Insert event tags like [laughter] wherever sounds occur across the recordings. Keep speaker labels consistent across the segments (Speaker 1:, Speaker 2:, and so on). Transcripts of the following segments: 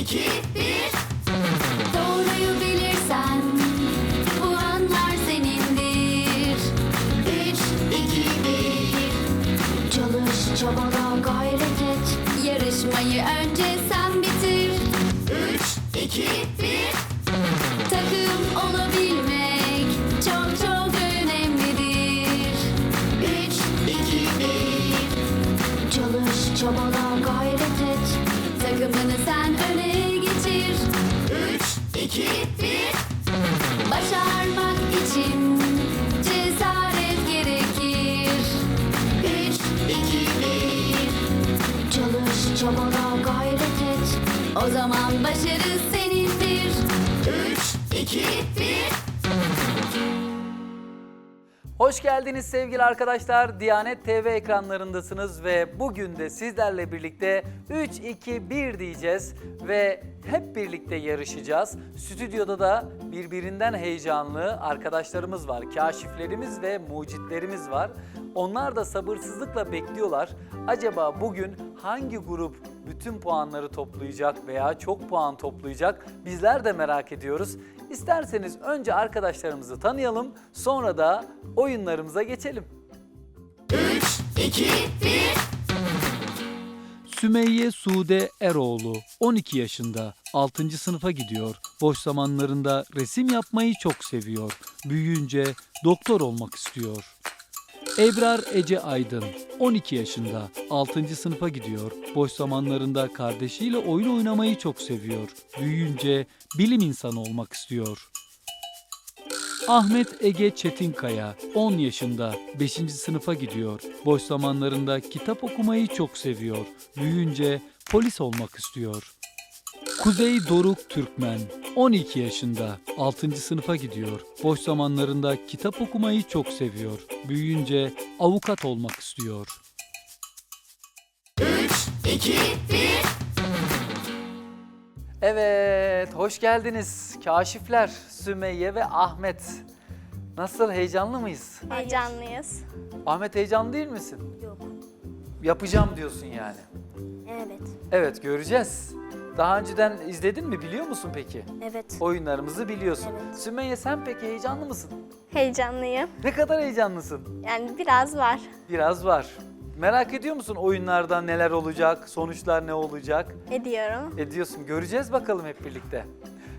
Speaker 1: iki, bir.
Speaker 2: Doğruyu bilirsen puanlar senindir.
Speaker 1: Üç, iki, bir.
Speaker 2: Çalış, çabala, gayret et. Yarışmayı önce sen bitir.
Speaker 1: Üç, iki,
Speaker 2: Başarmak için cesaret gerekir.
Speaker 1: Üç, iki, bir.
Speaker 2: Çalış, çabala, gayret et. O zaman başarı senindir.
Speaker 1: Üç, iki, bir.
Speaker 3: Hoş geldiniz sevgili arkadaşlar. Diyanet TV ekranlarındasınız ve bugün de sizlerle birlikte 3 2 1 diyeceğiz ve hep birlikte yarışacağız. Stüdyoda da birbirinden heyecanlı arkadaşlarımız var. Kaşiflerimiz ve mucitlerimiz var. Onlar da sabırsızlıkla bekliyorlar. Acaba bugün hangi grup bütün puanları toplayacak veya çok puan toplayacak? Bizler de merak ediyoruz. İsterseniz önce arkadaşlarımızı tanıyalım, sonra da oyunlarımıza geçelim.
Speaker 1: Üç, iki, bir.
Speaker 4: Sümeyye Sude Eroğlu 12 yaşında 6. sınıfa gidiyor. Boş zamanlarında resim yapmayı çok seviyor. Büyüyünce doktor olmak istiyor. Ebrar Ece Aydın 12 yaşında 6. sınıfa gidiyor. Boş zamanlarında kardeşiyle oyun oynamayı çok seviyor. Büyüyünce bilim insanı olmak istiyor. Ahmet Ege Çetinkaya 10 yaşında 5. sınıfa gidiyor. Boş zamanlarında kitap okumayı çok seviyor. Büyüyünce polis olmak istiyor. Kuzey Doruk Türkmen 12 yaşında 6. sınıfa gidiyor. Boş zamanlarında kitap okumayı çok seviyor. Büyüyünce avukat olmak istiyor.
Speaker 1: Üç, iki, bir.
Speaker 3: Evet, hoş geldiniz kaşifler Sümeyye ve Ahmet. Nasıl, heyecanlı mıyız?
Speaker 5: Heyecanlıyız.
Speaker 3: Ahmet heyecanlı değil misin?
Speaker 5: Yok.
Speaker 3: Yapacağım diyorsun yani.
Speaker 5: Evet.
Speaker 3: Evet, göreceğiz. Daha önceden izledin mi, biliyor musun peki?
Speaker 5: Evet.
Speaker 3: Oyunlarımızı biliyorsun.
Speaker 5: Evet.
Speaker 3: Sümeyye sen peki heyecanlı mısın?
Speaker 5: Heyecanlıyım.
Speaker 3: Ne kadar heyecanlısın?
Speaker 5: Yani biraz var.
Speaker 3: Biraz var. Merak ediyor musun oyunlarda neler olacak, sonuçlar ne olacak?
Speaker 5: Ediyorum.
Speaker 3: Ediyorsun. Göreceğiz bakalım hep birlikte.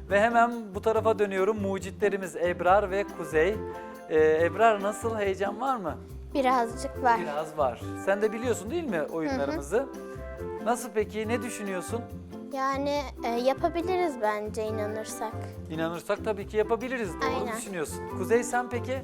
Speaker 3: Ve hemen bu tarafa dönüyorum. Mucitlerimiz Ebrar ve Kuzey. Ee, Ebrar nasıl heyecan var mı?
Speaker 5: Birazcık var.
Speaker 3: Biraz var. Sen de biliyorsun değil mi oyunlarımızı? Nasıl peki? Ne düşünüyorsun?
Speaker 6: Yani e, yapabiliriz bence inanırsak.
Speaker 3: İnanırsak tabii ki yapabiliriz. Doğru
Speaker 6: Aynen.
Speaker 3: düşünüyorsun. Kuzey sen peki?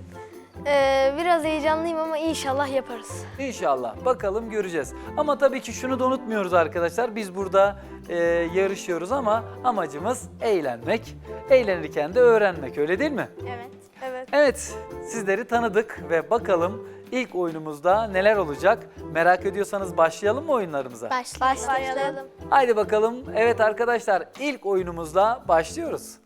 Speaker 5: Ee, biraz heyecanlıyım ama inşallah yaparız.
Speaker 3: İnşallah. Bakalım göreceğiz. Ama tabii ki şunu da unutmuyoruz arkadaşlar. Biz burada e, yarışıyoruz ama amacımız eğlenmek. Eğlenirken de öğrenmek öyle değil mi?
Speaker 5: Evet. Evet.
Speaker 3: Evet sizleri tanıdık ve bakalım ilk oyunumuzda neler olacak? Merak ediyorsanız başlayalım mı oyunlarımıza?
Speaker 6: Başlayalım.
Speaker 5: Başlayalım.
Speaker 3: Haydi bakalım. Evet arkadaşlar ilk oyunumuzla başlıyoruz.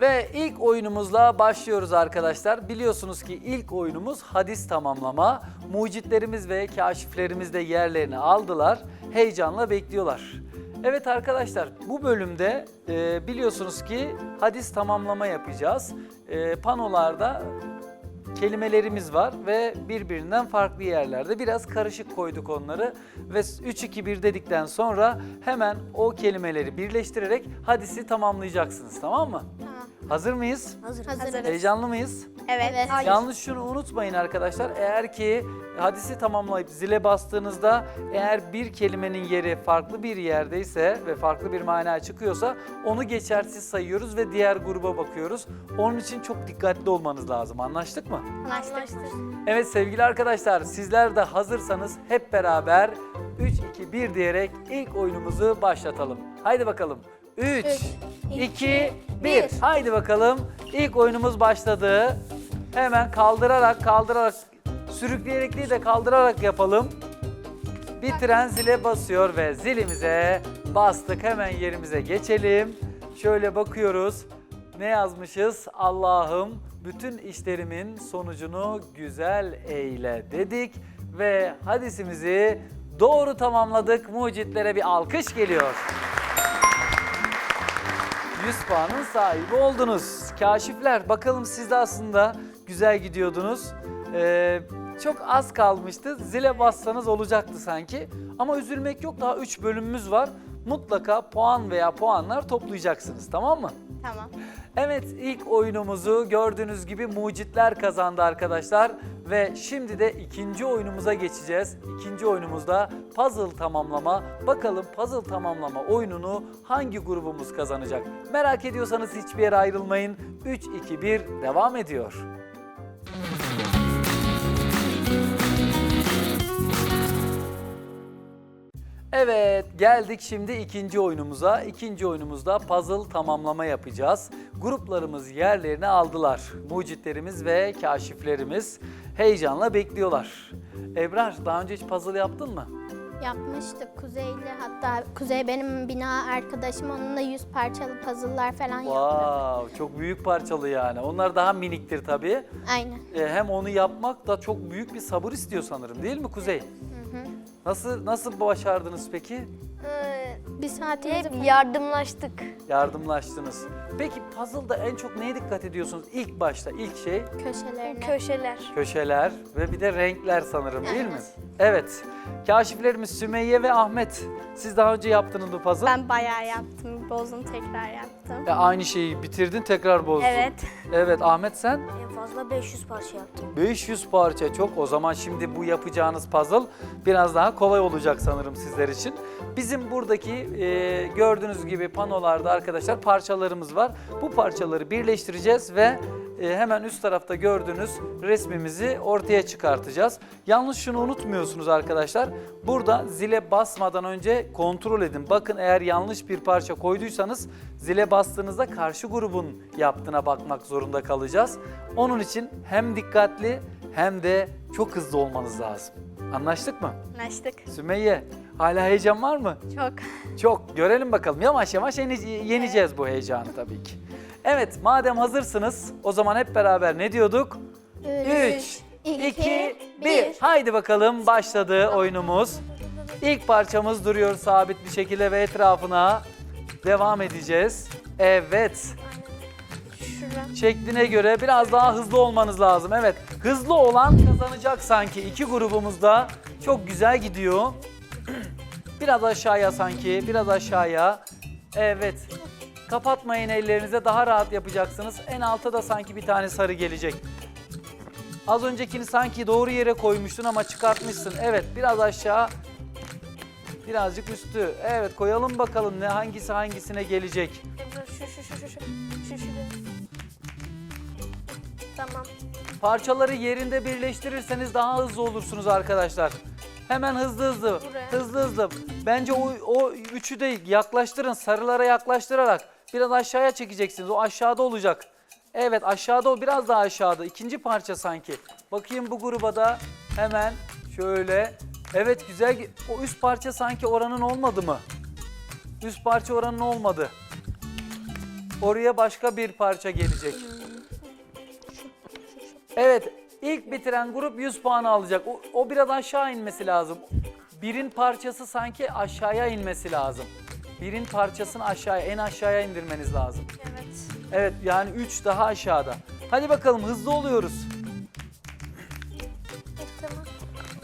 Speaker 3: Ve ilk oyunumuzla başlıyoruz arkadaşlar. Biliyorsunuz ki ilk oyunumuz hadis tamamlama. Mucitlerimiz ve kaşiflerimiz de yerlerini aldılar. Heyecanla bekliyorlar. Evet arkadaşlar bu bölümde e, biliyorsunuz ki hadis tamamlama yapacağız. E, panolarda kelimelerimiz var ve birbirinden farklı yerlerde. Biraz karışık koyduk onları ve 3-2-1 dedikten sonra hemen o kelimeleri birleştirerek hadisi tamamlayacaksınız tamam mı? Hazır mıyız?
Speaker 5: Hazır.
Speaker 6: Hazırız.
Speaker 3: Heyecanlı mıyız?
Speaker 5: Evet.
Speaker 6: Evet.
Speaker 3: Yalnız şunu unutmayın arkadaşlar. Eğer ki hadisi tamamlayıp zile bastığınızda eğer bir kelimenin yeri farklı bir yerdeyse ve farklı bir mana çıkıyorsa onu geçersiz sayıyoruz ve diğer gruba bakıyoruz. Onun için çok dikkatli olmanız lazım. Anlaştık mı?
Speaker 5: Anlaştık.
Speaker 3: Evet sevgili arkadaşlar sizler de hazırsanız hep beraber 3 2 1 diyerek ilk oyunumuzu başlatalım. Haydi bakalım. 3 2 1. Haydi bakalım. İlk oyunumuz başladı. Hemen kaldırarak kaldırarak sürükleyerek değil de kaldırarak yapalım. Bitiren zile basıyor ve zilimize bastık. Hemen yerimize geçelim. Şöyle bakıyoruz. Ne yazmışız? Allah'ım Bütün işlerimin sonucunu güzel eyle dedik ve hadisimizi doğru tamamladık. Mucitlere bir alkış geliyor. 100 puanın sahibi oldunuz. Kaşifler bakalım siz de aslında güzel gidiyordunuz. Ee, çok az kalmıştı. Zile bassanız olacaktı sanki. Ama üzülmek yok daha 3 bölümümüz var. Mutlaka puan veya puanlar toplayacaksınız tamam mı?
Speaker 6: Tamam.
Speaker 3: Evet ilk oyunumuzu gördüğünüz gibi mucitler kazandı arkadaşlar. Ve şimdi de ikinci oyunumuza geçeceğiz. İkinci oyunumuzda puzzle tamamlama. Bakalım puzzle tamamlama oyununu hangi grubumuz kazanacak? Merak ediyorsanız hiçbir yere ayrılmayın. 3, 2, 1 devam ediyor. Evet geldik şimdi ikinci oyunumuza. İkinci oyunumuzda puzzle tamamlama yapacağız. Gruplarımız yerlerini aldılar. Mucitlerimiz ve kaşiflerimiz heyecanla bekliyorlar. Ebrar daha önce hiç puzzle yaptın mı?
Speaker 6: Yapmıştık Kuzey'le hatta Kuzey benim bina arkadaşım onunla yüz parçalı puzzle'lar falan yaptı.
Speaker 3: Wow, çok büyük parçalı yani. Onlar daha miniktir tabii.
Speaker 6: Aynen.
Speaker 3: E, hem onu yapmak da çok büyük bir sabır istiyor sanırım değil mi Kuzey? Nasıl nasıl başardınız peki?
Speaker 5: Ee,
Speaker 6: Bir saatimizi
Speaker 5: hep yardımlaştık.
Speaker 3: Yardımlaştınız. Peki puzzle'da en çok neye dikkat ediyorsunuz? İlk başta ilk şey
Speaker 6: köşelerine.
Speaker 5: Köşeler.
Speaker 3: köşeler ve bir de renkler sanırım değil mi? Evet. Kaşiflerimiz Sümeyye ve Ahmet. Siz daha önce yaptınız bu puzzle.
Speaker 7: Ben bayağı yaptım. Bozdum tekrar yaptım.
Speaker 3: E, aynı şeyi bitirdin tekrar bozdun.
Speaker 7: Evet.
Speaker 3: Evet Ahmet sen?
Speaker 5: Fazla 500 parça yaptım.
Speaker 3: 500 parça çok. O zaman şimdi bu yapacağınız puzzle biraz daha kolay olacak sanırım sizler için. Bizim buradaki e, gördüğünüz gibi panolarda arkadaşlar parçalarımız var. Bu parçaları birleştireceğiz ve e, hemen üst tarafta gördüğünüz resmimizi ortaya çıkartacağız. Yalnız şunu unutmuyorsunuz arkadaşlar. Burada zile basmadan önce kontrol edin. Bakın eğer yanlış bir parça koyduysanız zile bastığınızda karşı grubun yaptığına bakmak zorunda kalacağız. Onun için hem dikkatli hem de çok hızlı olmanız lazım. Anlaştık mı?
Speaker 7: Anlaştık.
Speaker 3: Sümeyye, hala heyecan var mı?
Speaker 7: Çok.
Speaker 3: Çok. Görelim bakalım. Yavaş yavaş yeneceğiz bu heyecanı tabii ki. Evet, madem hazırsınız o zaman hep beraber ne diyorduk? 3, 2, 1. Haydi bakalım başladı oyunumuz. İlk parçamız duruyor sabit bir şekilde ve etrafına devam edeceğiz. Evet. Şekline göre biraz daha hızlı olmanız lazım. Evet, hızlı olan kazanacak sanki. İki grubumuzda çok güzel gidiyor. [clears throat] Biraz aşağıya sanki, biraz aşağıya. Evet. Kapatmayın ellerinize, daha rahat yapacaksınız. En alta da sanki bir tane sarı gelecek. Az öncekini sanki doğru yere koymuştun ama çıkartmışsın. Evet, biraz aşağı. Birazcık üstü. Evet, koyalım bakalım ne hangisi hangisine gelecek.
Speaker 5: Şu şu şu şu şu. Şu şu. Tamam.
Speaker 3: Parçaları yerinde birleştirirseniz daha hızlı olursunuz arkadaşlar. Hemen hızlı hızlı,
Speaker 5: Buraya.
Speaker 3: hızlı hızlı. Bence o, o üçü de yaklaştırın, sarılara yaklaştırarak biraz aşağıya çekeceksiniz. O aşağıda olacak. Evet aşağıda o biraz daha aşağıda. İkinci parça sanki. Bakayım bu gruba da hemen şöyle. Evet güzel. O üst parça sanki oranın olmadı mı? Üst parça oranın olmadı. Oraya başka bir parça gelecek. Evet, ilk bitiren grup 100 puan alacak. O, o biraz aşağı inmesi lazım. Birin parçası sanki aşağıya inmesi lazım. Birin parçasını aşağıya, en aşağıya indirmeniz lazım.
Speaker 7: Evet.
Speaker 3: Evet, yani 3 daha aşağıda. Hadi bakalım hızlı oluyoruz.
Speaker 5: Tamam.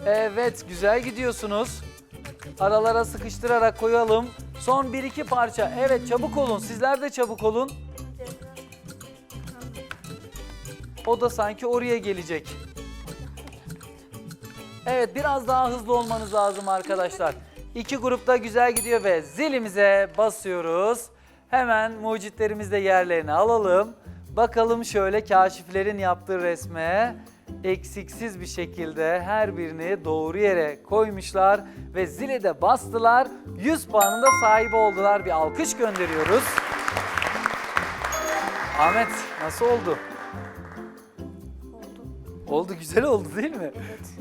Speaker 3: Evet, güzel gidiyorsunuz. Aralara sıkıştırarak koyalım. Son 1-2 parça. Evet, çabuk olun. Sizler de çabuk olun. O da sanki oraya gelecek. Evet, biraz daha hızlı olmanız lazım arkadaşlar. İki grupta güzel gidiyor ve zilimize basıyoruz. Hemen mucitlerimiz de yerlerini alalım. Bakalım şöyle kaşiflerin yaptığı resme eksiksiz bir şekilde her birini doğru yere koymuşlar ve zile de bastılar. 100 puanın da sahibi oldular. Bir alkış gönderiyoruz. Ahmet nasıl oldu? Oldu güzel oldu değil mi?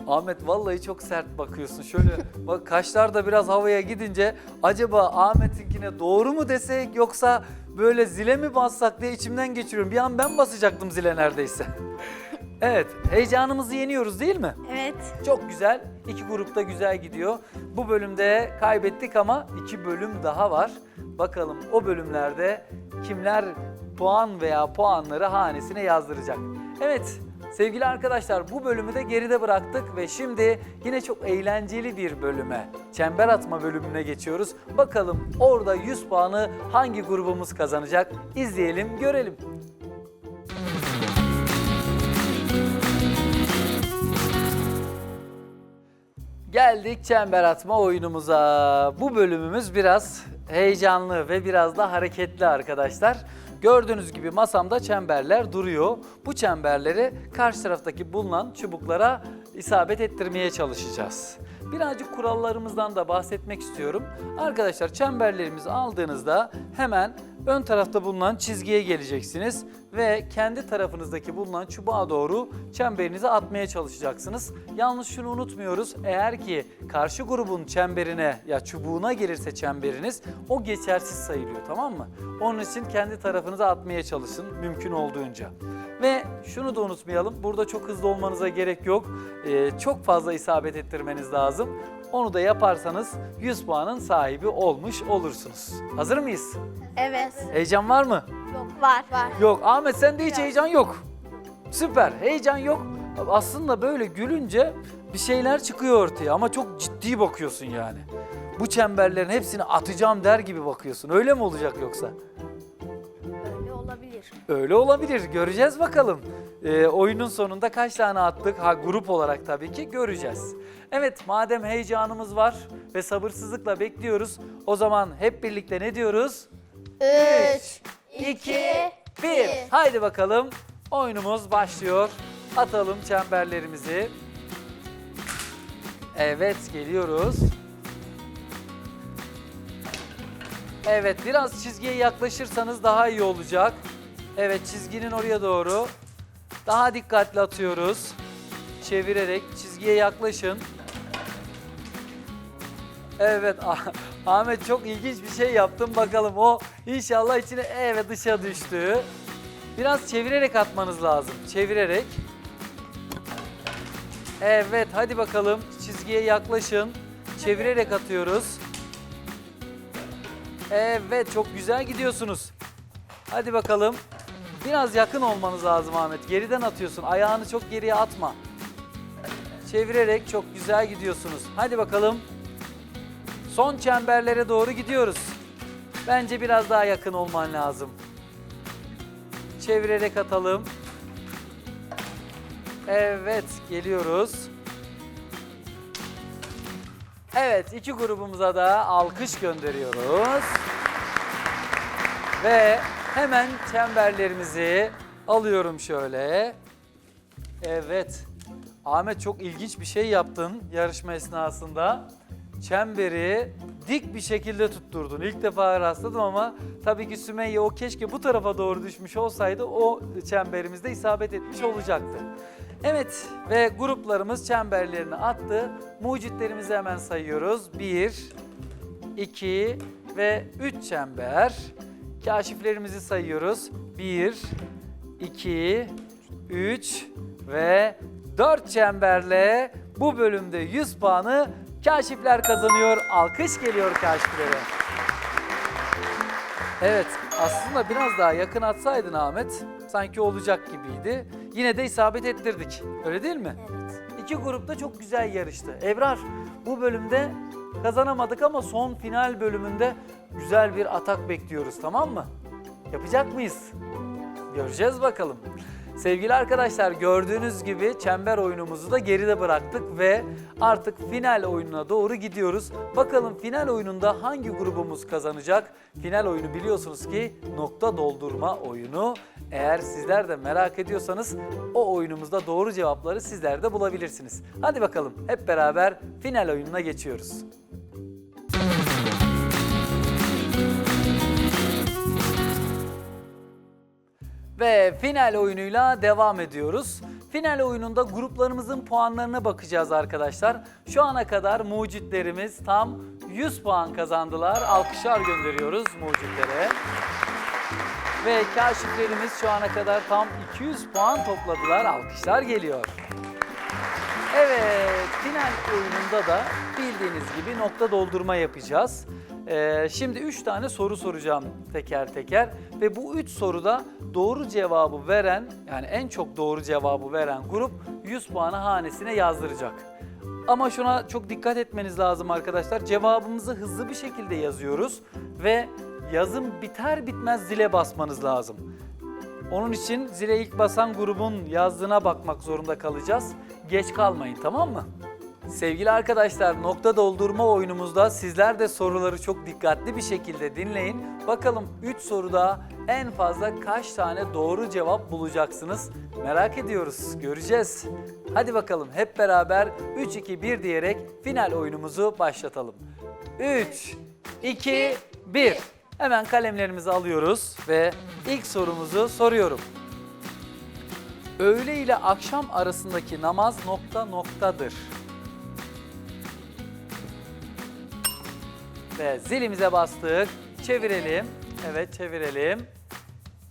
Speaker 3: Ahmet vallahi çok sert bakıyorsun. Şöyle bak kaşlar da biraz havaya gidince acaba Ahmet'inkine doğru mu desek yoksa böyle zile mi bassak diye içimden geçiriyorum. Bir an ben basacaktım zile neredeyse. [laughs] evet heyecanımızı yeniyoruz değil mi?
Speaker 7: Evet.
Speaker 3: Çok güzel. İki grupta güzel gidiyor. Bu bölümde kaybettik ama iki bölüm daha var. Bakalım o bölümlerde kimler puan veya puanları hanesine yazdıracak. Evet sevgili arkadaşlar bu bölümü de geride bıraktık ve şimdi yine çok eğlenceli bir bölüme, çember atma bölümüne geçiyoruz. Bakalım orada 100 puanı hangi grubumuz kazanacak? İzleyelim, görelim. Geldik çember atma oyunumuza. Bu bölümümüz biraz heyecanlı ve biraz da hareketli arkadaşlar. Gördüğünüz gibi masamda çemberler duruyor. Bu çemberleri karşı taraftaki bulunan çubuklara isabet ettirmeye çalışacağız. Birazcık kurallarımızdan da bahsetmek istiyorum. Arkadaşlar çemberlerimizi aldığınızda hemen ön tarafta bulunan çizgiye geleceksiniz ve kendi tarafınızdaki bulunan çubuğa doğru çemberinizi atmaya çalışacaksınız. Yalnız şunu unutmuyoruz. Eğer ki karşı grubun çemberine ya çubuğuna gelirse çemberiniz o geçersiz sayılıyor tamam mı? Onun için kendi tarafınıza atmaya çalışın mümkün olduğunca. Ve şunu da unutmayalım. Burada çok hızlı olmanıza gerek yok. Ee, çok fazla isabet ettirmeniz lazım. Onu da yaparsanız 100 puanın sahibi olmuş olursunuz. Hazır mıyız?
Speaker 7: Evet.
Speaker 3: Heyecan var mı?
Speaker 7: Var.
Speaker 5: Var.
Speaker 3: Yok Ahmet sende hiç heyecan yok. Süper heyecan yok. Aslında böyle gülünce bir şeyler çıkıyor ortaya ama çok ciddi bakıyorsun yani. Bu çemberlerin hepsini atacağım der gibi bakıyorsun. Öyle mi olacak yoksa?
Speaker 5: Öyle olabilir.
Speaker 3: Öyle olabilir. Göreceğiz bakalım. Ee, oyunun sonunda kaç tane attık? Ha grup olarak tabii ki göreceğiz. Evet madem heyecanımız var ve sabırsızlıkla bekliyoruz. O zaman hep birlikte ne diyoruz?
Speaker 6: 3,
Speaker 3: 2, 1. Haydi bakalım. Oyunumuz başlıyor. Atalım çemberlerimizi. Evet geliyoruz. Evet biraz çizgiye yaklaşırsanız daha iyi olacak. Evet çizginin oraya doğru. Daha dikkatli atıyoruz. Çevirerek çizgiye yaklaşın. Evet [laughs] Ah- Ahmet çok ilginç bir şey yaptın bakalım o inşallah içine evet dışa düştü. Biraz çevirerek atmanız lazım. Çevirerek. Evet hadi bakalım çizgiye yaklaşın. Çevirerek atıyoruz. Evet çok güzel gidiyorsunuz. Hadi bakalım. Biraz yakın olmanız lazım Ahmet. Geriden atıyorsun. Ayağını çok geriye atma. Çevirerek çok güzel gidiyorsunuz. Hadi bakalım. Son çemberlere doğru gidiyoruz. Bence biraz daha yakın olman lazım. Çevirerek atalım. Evet, geliyoruz. Evet, iki grubumuza da alkış gönderiyoruz. Ve hemen çemberlerimizi alıyorum şöyle. Evet. Ahmet çok ilginç bir şey yaptın yarışma esnasında. Çemberi dik bir şekilde tutturdun. İlk defa rastladım ama tabii ki Sümeyye o keşke bu tarafa doğru düşmüş olsaydı o çemberimizde isabet etmiş olacaktı. Evet ve gruplarımız çemberlerini attı. Mucitlerimizi hemen sayıyoruz. 1, 2 ve 3 çember. Kaşiflerimizi sayıyoruz. 1, 2, 3 ve 4 çemberle bu bölümde 100 puanı kaşifler kazanıyor. Alkış geliyor kaşiflere. Evet aslında biraz daha yakın atsaydın Ahmet sanki olacak gibiydi. Yine de isabet ettirdik. Öyle değil mi?
Speaker 5: Evet.
Speaker 3: İki grupta çok güzel yarıştı. Ebrar bu bölümde kazanamadık ama son final bölümünde güzel bir atak bekliyoruz tamam mı? Yapacak mıyız? Göreceğiz bakalım. Sevgili arkadaşlar gördüğünüz gibi çember oyunumuzu da geride bıraktık ve artık final oyununa doğru gidiyoruz. Bakalım final oyununda hangi grubumuz kazanacak? Final oyunu biliyorsunuz ki nokta doldurma oyunu. Eğer sizler de merak ediyorsanız o oyunumuzda doğru cevapları sizler de bulabilirsiniz. Hadi bakalım hep beraber final oyununa geçiyoruz. Ve final oyunuyla devam ediyoruz. Final oyununda gruplarımızın puanlarına bakacağız arkadaşlar. Şu ana kadar mucitlerimiz tam 100 puan kazandılar. Alkışlar gönderiyoruz mucitlere. Ve kaşiflerimiz şu ana kadar tam 200 puan topladılar. Alkışlar geliyor. Evet, final oyununda da bildiğiniz gibi nokta doldurma yapacağız. Ee, şimdi üç tane soru soracağım teker teker ve bu üç soruda doğru cevabı veren yani en çok doğru cevabı veren grup 100 puanı hanesine yazdıracak. Ama şuna çok dikkat etmeniz lazım arkadaşlar. Cevabımızı hızlı bir şekilde yazıyoruz ve yazım biter bitmez zile basmanız lazım. Onun için zile ilk basan grubun yazdığına bakmak zorunda kalacağız. Geç kalmayın tamam mı? Sevgili arkadaşlar nokta doldurma oyunumuzda sizler de soruları çok dikkatli bir şekilde dinleyin. Bakalım 3 soruda en fazla kaç tane doğru cevap bulacaksınız? Merak ediyoruz. Göreceğiz. Hadi bakalım hep beraber 3 2 1 diyerek final oyunumuzu başlatalım. 3 2 1 Hemen kalemlerimizi alıyoruz ve ilk sorumuzu soruyorum. Öğle ile akşam arasındaki namaz nokta noktadır. Ve zilimize bastık. Çevirelim. Evet çevirelim.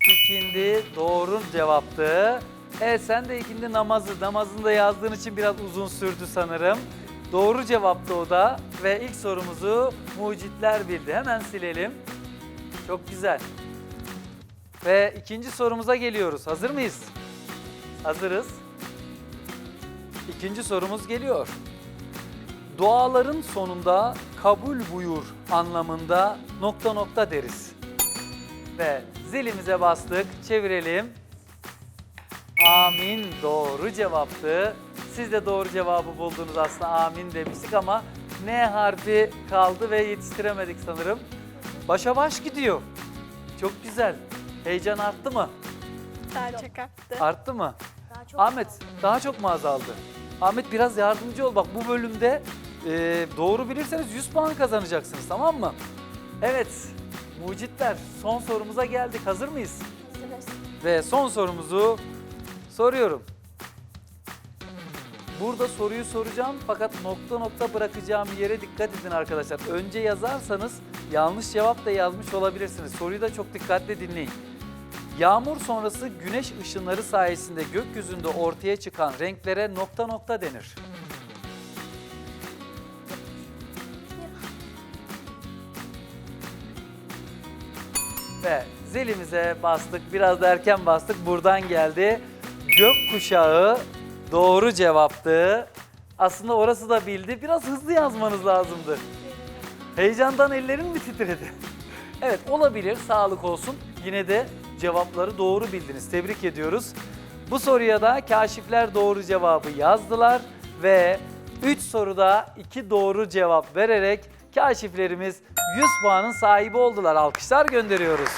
Speaker 3: İkindi doğru cevaptı. Evet sen de ikindi namazı. Namazını da yazdığın için biraz uzun sürdü sanırım. Doğru cevaptı o da. Ve ilk sorumuzu mucitler bildi. Hemen silelim. Çok güzel. Ve ikinci sorumuza geliyoruz. Hazır mıyız? Hazırız. İkinci sorumuz geliyor. Duaların sonunda kabul buyur anlamında nokta nokta deriz. Ve zilimize bastık, çevirelim. Amin doğru cevaptı. Siz de doğru cevabı buldunuz aslında amin demiştik ama N harfi kaldı ve yetiştiremedik sanırım. Başa baş gidiyor. Çok güzel. Heyecan arttı mı?
Speaker 7: Daha çok arttı.
Speaker 3: Arttı mı? Ahmet daha çok mu azaldı? Ahmet biraz yardımcı ol. Bak bu bölümde e, doğru bilirseniz 100 puan kazanacaksınız tamam mı? Evet mucitler son sorumuza geldik. Hazır mıyız? Ve son sorumuzu soruyorum. Burada soruyu soracağım fakat nokta nokta bırakacağım yere dikkat edin arkadaşlar. Önce yazarsanız yanlış cevap da yazmış olabilirsiniz. Soruyu da çok dikkatli dinleyin. Yağmur sonrası güneş ışınları sayesinde gökyüzünde ortaya çıkan renklere nokta nokta denir. Ve zilimize bastık. Biraz da erken bastık. Buradan geldi. Gökkuşağı doğru cevaptı. Aslında orası da bildi. Biraz hızlı yazmanız lazımdı. Heyecandan ellerin mi titredi? [laughs] Evet olabilir, sağlık olsun. Yine de cevapları doğru bildiniz. Tebrik ediyoruz. Bu soruya da kaşifler doğru cevabı yazdılar ve 3 soruda 2 doğru cevap vererek kaşiflerimiz 100 puanın sahibi oldular. Alkışlar gönderiyoruz.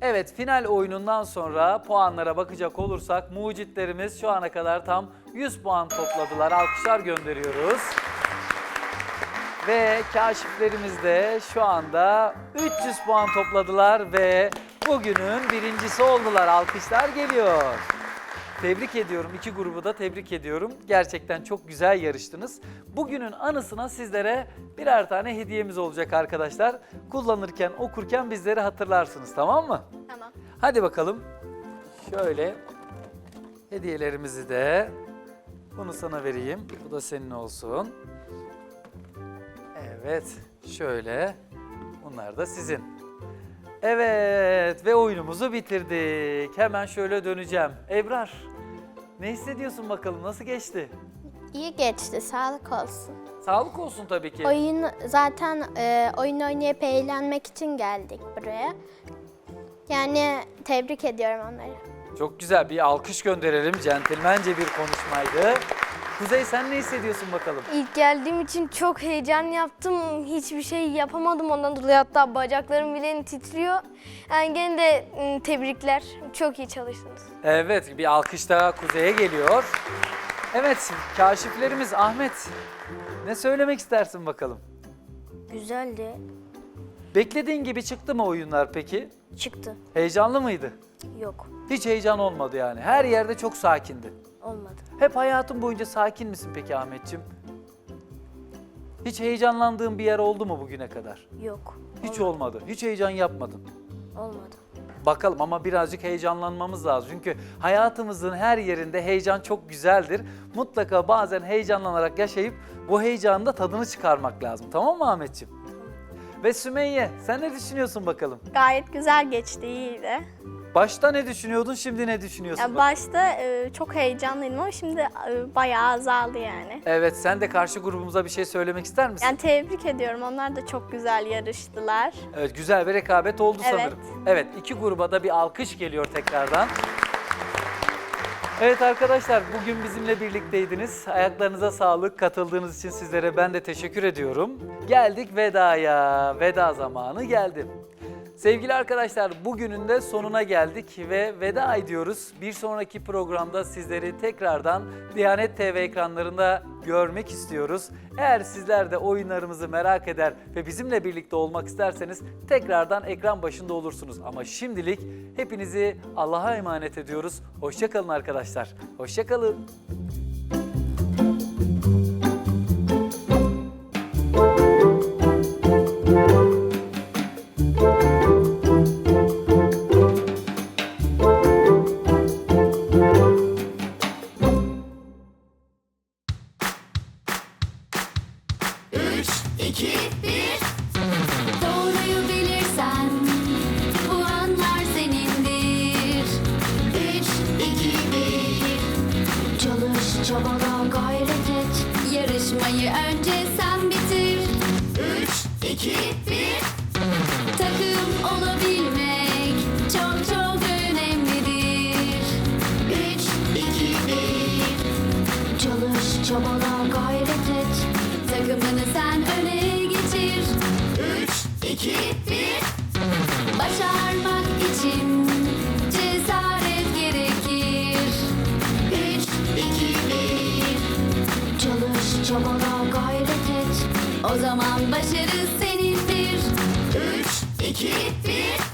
Speaker 3: Evet final oyunundan sonra puanlara bakacak olursak mucitlerimiz şu ana kadar tam 100 puan topladılar. Alkışlar gönderiyoruz. Ve kaşiflerimiz de şu anda 300 puan topladılar ve bugünün birincisi oldular. Alkışlar geliyor. Tebrik ediyorum. iki grubu da tebrik ediyorum. Gerçekten çok güzel yarıştınız. Bugünün anısına sizlere birer tane hediyemiz olacak arkadaşlar. Kullanırken, okurken bizleri hatırlarsınız tamam mı?
Speaker 7: Tamam.
Speaker 3: Hadi bakalım. Şöyle hediyelerimizi de bunu sana vereyim. Bu da senin olsun. Evet, şöyle. Bunlar da sizin. Evet ve oyunumuzu bitirdik. Hemen şöyle döneceğim. Ebrar, ne hissediyorsun bakalım? Nasıl geçti?
Speaker 6: İyi geçti, sağlık olsun.
Speaker 3: Sağlık olsun tabii ki.
Speaker 6: Oyun zaten e, oyun oynayıp eğlenmek için geldik buraya. Yani tebrik ediyorum onları.
Speaker 3: Çok güzel bir alkış gönderelim. Centilmence bir konuşmaydı. Kuzey sen ne hissediyorsun bakalım?
Speaker 5: İlk geldiğim için çok heyecan yaptım. Hiçbir şey yapamadım ondan dolayı hatta bacaklarım bile titriyor. Yani gene de ım, tebrikler. Çok iyi çalıştınız.
Speaker 3: Evet, bir alkış daha Kuzey'e geliyor. Evet, kaşiflerimiz Ahmet. Ne söylemek istersin bakalım?
Speaker 5: Güzeldi.
Speaker 3: Beklediğin gibi çıktı mı oyunlar peki?
Speaker 5: Çıktı.
Speaker 3: Heyecanlı mıydı?
Speaker 5: Yok.
Speaker 3: Hiç heyecan olmadı yani. Her yerde çok sakindi.
Speaker 5: Olmadı.
Speaker 3: Hep hayatın boyunca sakin misin peki Ahmetciğim? Hiç heyecanlandığın bir yer oldu mu bugüne kadar?
Speaker 5: Yok.
Speaker 3: Hiç olmadı. Hiç heyecan yapmadın.
Speaker 5: Olmadı.
Speaker 3: Bakalım ama birazcık heyecanlanmamız lazım. Çünkü hayatımızın her yerinde heyecan çok güzeldir. Mutlaka bazen heyecanlanarak yaşayıp bu heyecanın da tadını çıkarmak lazım. Tamam mı Ahmetciğim? Ve Sümeyye sen ne düşünüyorsun bakalım?
Speaker 7: Gayet güzel geçti, iyiydi.
Speaker 3: Başta ne düşünüyordun, şimdi ne düşünüyorsun?
Speaker 7: Ya başta e, çok heyecanlıydım ama şimdi e, bayağı azaldı yani.
Speaker 3: Evet sen de karşı grubumuza bir şey söylemek ister misin?
Speaker 7: Yani tebrik ediyorum. Onlar da çok güzel yarıştılar.
Speaker 3: Evet güzel bir rekabet oldu
Speaker 7: Evet.
Speaker 3: sanırım. Evet iki gruba da bir alkış geliyor tekrardan. Evet arkadaşlar bugün bizimle birlikteydiniz. Ayaklarınıza sağlık. Katıldığınız için sizlere ben de teşekkür ediyorum. Geldik vedaya. Veda zamanı geldi. Sevgili arkadaşlar bugünün de sonuna geldik ve veda ediyoruz. Bir sonraki programda sizleri tekrardan Diyanet TV ekranlarında görmek istiyoruz. Eğer sizler de oyunlarımızı merak eder ve bizimle birlikte olmak isterseniz tekrardan ekran başında olursunuz. Ama şimdilik hepinizi Allah'a emanet ediyoruz. Hoşçakalın arkadaşlar. Hoşçakalın.
Speaker 2: Çabala, gayret et. Yarışmayı önce sen bitir.
Speaker 1: Üç, iki, bir.
Speaker 2: Takım olabilmek çok çok önemlidir.
Speaker 1: Üç, iki, bir.
Speaker 2: Çalış, çabala, gayret et. Takımını sen öne geçir.
Speaker 1: Üç, iki, bir.
Speaker 2: Başarmak için Çabala, gayret et. O zaman başarı senindir.
Speaker 1: Üç, iki, bir.